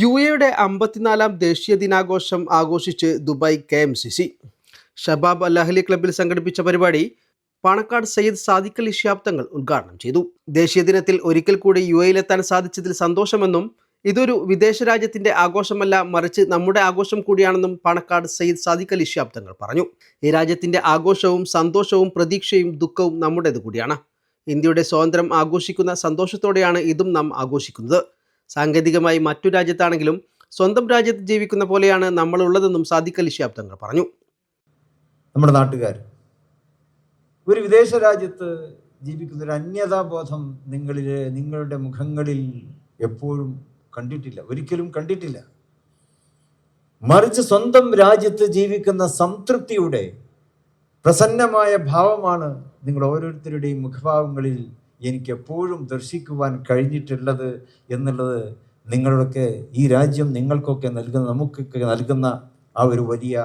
U എയുടെ അമ്പത്തിനാലാം ദേശീയ ദിനാഘോഷം ആഘോഷിച്ച് Dubai K M C C. Shabab Al Ahli ക്ലബ്ബിൽ സംഘടിപ്പിച്ച പരിപാടി പാണക്കാട് സയ്യിദ് സാദിഖ് അലി തങ്ങൾ ഉദ്ഘാടനം ചെയ്തു. ദേശീയ ദിനത്തിൽ ഒരിക്കൽ കൂടി യു എയിലെത്താൻ സാധിച്ചതിൽ സന്തോഷമെന്നും ഇതൊരു വിദേശ രാജ്യത്തിന്റെ ആഘോഷമല്ല മറിച്ച് നമ്മുടെ ആഘോഷം കൂടിയാണെന്നും പാണക്കാട് സയ്യിദ് സാദിഖ് അലി പറഞ്ഞു. ഈ രാജ്യത്തിന്റെ ആഘോഷവും സന്തോഷവും പ്രതീക്ഷയും ദുഃഖവും നമ്മുടേത് കൂടിയാണ് ഇന്ത്യയുടെ സ്വാതന്ത്ര്യം ആഘോഷിക്കുന്ന സന്തോഷത്തോടെയാണ് ഇതും നാം ആഘോഷിക്കുന്നത്. സാങ്കേതികമായി മറ്റു രാജ്യത്താണെങ്കിലും സ്വന്തം രാജ്യത്ത് ജീവിക്കുന്ന പോലെയാണ് നമ്മളുള്ളതെന്നും സാദിഖ് അലി ശിഹാബ് തങ്ങൾ പറഞ്ഞു. നമ്മുടെ നാട്ടുകാർ ഒരു വിദേശ രാജ്യത്ത് ജീവിക്കുന്ന ഒരു അന്യതാബോധം നിങ്ങളിൽ നിങ്ങളുടെ മുഖങ്ങളിൽ എപ്പോഴും കണ്ടിട്ടില്ല ഒരിക്കലും കണ്ടിട്ടില്ല. മറിച്ച് സ്വന്തം രാജ്യത്ത് ജീവിക്കുന്ന സംതൃപ്തിയുടെ പ്രസന്നമായ ഭാവമാണ് നിങ്ങൾ ഓരോരുത്തരുടെയും മുഖഭാവങ്ങളിൽ എനിക്ക് എപ്പോഴും ദർശിക്കുവാൻ കഴിഞ്ഞിട്ടുള്ളത് എന്നുള്ളത് നിങ്ങളൊക്കെ ഈ രാജ്യം നിങ്ങൾക്കൊക്കെ നൽകുന്ന നമുക്കൊക്കെ നൽകുന്ന ആ ഒരു വലിയ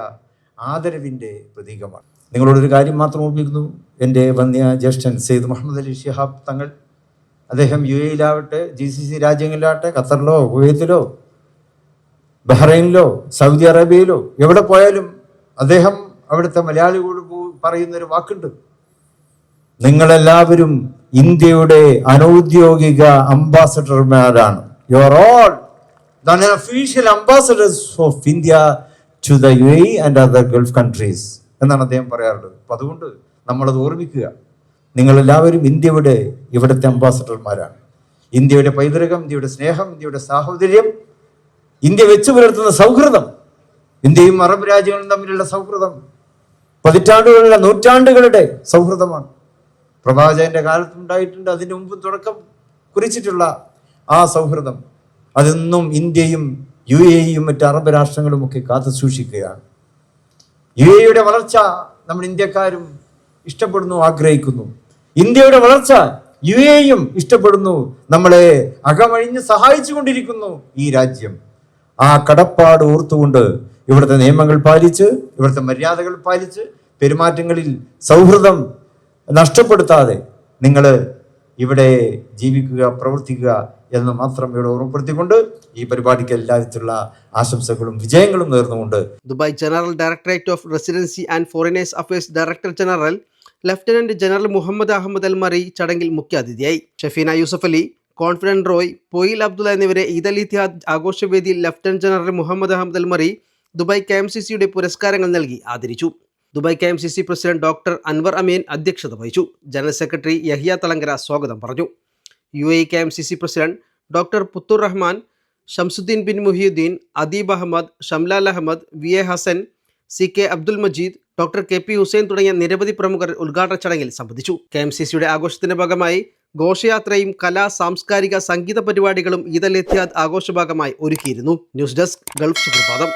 ആദരവിന്റെ പ്രതീകമാണ്. നിങ്ങളോടൊരു കാര്യം മാത്രം ഓർമ്മിക്കുന്നു. എന്റെ വന്യ ജ്യേഷ്ഠൻ സെയ്ദ് മുഹമ്മദ് അലി ഷിഹാബ് തങ്ങൾ അദ്ദേഹം യു എയിലാവട്ടെ ജി സി സി രാജ്യങ്ങളിലാവട്ടെ ഖത്തറിലോ കുവൈത്തിലോ ബഹ്റൈനിലോ സൗദി അറേബ്യയിലോ എവിടെ പോയാലും അദ്ദേഹം അവിടുത്തെ മലയാളികളോട് പറയുന്നൊരു വാക്കുണ്ട്. നിങ്ങളെല്ലാവരും ഇന്ത്യയുടെ അനൗദ്യോഗിക അംബാസഡർമാരാണ്. You are all official ambassadors of India to the U and other Gulf countries എന്നാണ് അദ്ദേഹം പറയാറുള്ളത്. അപ്പൊ അതുകൊണ്ട് നമ്മളത് ഓർമ്മിക്കുക. നിങ്ങളെല്ലാവരും ഇന്ത്യയുടെ ഇവിടുത്തെ അംബാസഡർമാരാണ്. ഇന്ത്യയുടെ പൈതൃകം ഇന്ത്യയുടെ സ്നേഹം ഇന്ത്യയുടെ സാഹോദര്യം ഇന്ത്യ വെച്ചു പുലർത്തുന്ന സൗഹൃദം ഇന്ത്യയും അറബ് രാജ്യങ്ങളും തമ്മിലുള്ള സൗഹൃദം പതിറ്റാണ്ടുകളുടെ നൂറ്റാണ്ടുകളുടെ സൗഹൃദമാണ്. പ്രവാചകന്റെ കാലത്തുണ്ടായിട്ടുണ്ട്. അതിനു മുമ്പ് തുടക്കം കുറിച്ചിട്ടുള്ള ആ സൗഹൃദം അതെന്നും ഇന്ത്യയും യു എയും മറ്റ് അറബ് രാഷ്ട്രങ്ങളും ഒക്കെ കാത്തു സൂക്ഷിക്കുകയാണ്. യു എയുടെ വളർച്ച നമ്മൾ ഇന്ത്യക്കാരും ഇഷ്ടപ്പെടുന്നു ആഗ്രഹിക്കുന്നു. ഇന്ത്യയുടെ വളർച്ച യു എയും ഇഷ്ടപ്പെടുന്നു നമ്മളെ അകമഴിഞ്ഞ് സഹായിച്ചു കൊണ്ടിരിക്കുന്നു ഈ രാജ്യം. ആ കടപ്പാട് ഓർത്തുകൊണ്ട് ഇവിടുത്തെ നിയമങ്ങൾ പാലിച്ച് ഇവിടുത്തെ മര്യാദകൾ പാലിച്ച് പെരുമാറ്റങ്ങളിൽ സൗഹൃദം നഷ്ടപ്പെടുത്താതെ നിങ്ങൾ ഇവിടെ ജീവിക്കുക പ്രവർത്തിക്കുക എന്ന് മാത്രം ഇവിടെ ഓർമ്മപ്പെടുത്തിക്കൊണ്ട് ഈ പരിപാടിക്ക് എല്ലാവിധത്തിലുള്ള ആശംസകളും വിജയങ്ങളും നേർന്നുകൊണ്ട് Dubai general directorate of residency and foreigners affairs director general lieutenant general Mohammed Ahmed Al Marri ചടങ്ങിൽ മുഖ്യാതിഥിയായി ഷഫീന യൂസഫ് അലി കോൺഫിഡന്റ് റോയ് പൊയിൽ അബ്ദുള്ള എന്നിവരെ Eid Al Etihad ആഘോഷവേദിയിൽ lieutenant general Mohammed Ahmed Al Marri Dubai K M C സിയുടെ പുരസ്കാരങ്ങൾ നൽകി ആദരിച്ചു. Dubai K M C C president doctor Anwar Ameen അധ്യക്ഷത വഹിച്ചു. General secretary Yahiya Thalangara സ്വാഗതം പറഞ്ഞു. U A K M C C president doctor Puthur Rahman Shamsuddin Bin Muhiyuddin Adeeb Ahmed Shamlal Ahmed V A Hasan C K Abdul Majeed doctor K P Hussain തുടങ്ങിയ നിരവധി പ്രമുഖർ ഉദ്ഘാടന ചടങ്ങിൽ സംബന്ധിച്ചു. കെ എം സി സിയുടെ ആഘോഷത്തിന്റെ ഭാഗമായി ഘോഷയാത്രയും കലാ സാംസ്കാരിക സംഗീത പരിപാടികളും ഈദ് അൽ ഇത്തിഹാദ് ആഘോഷ ഭാഗമായി ഒരുക്കിയിരുന്നു. ന്യൂസ് ഡെസ്ക് ഗൾഫ് സുപ്രഭാതം.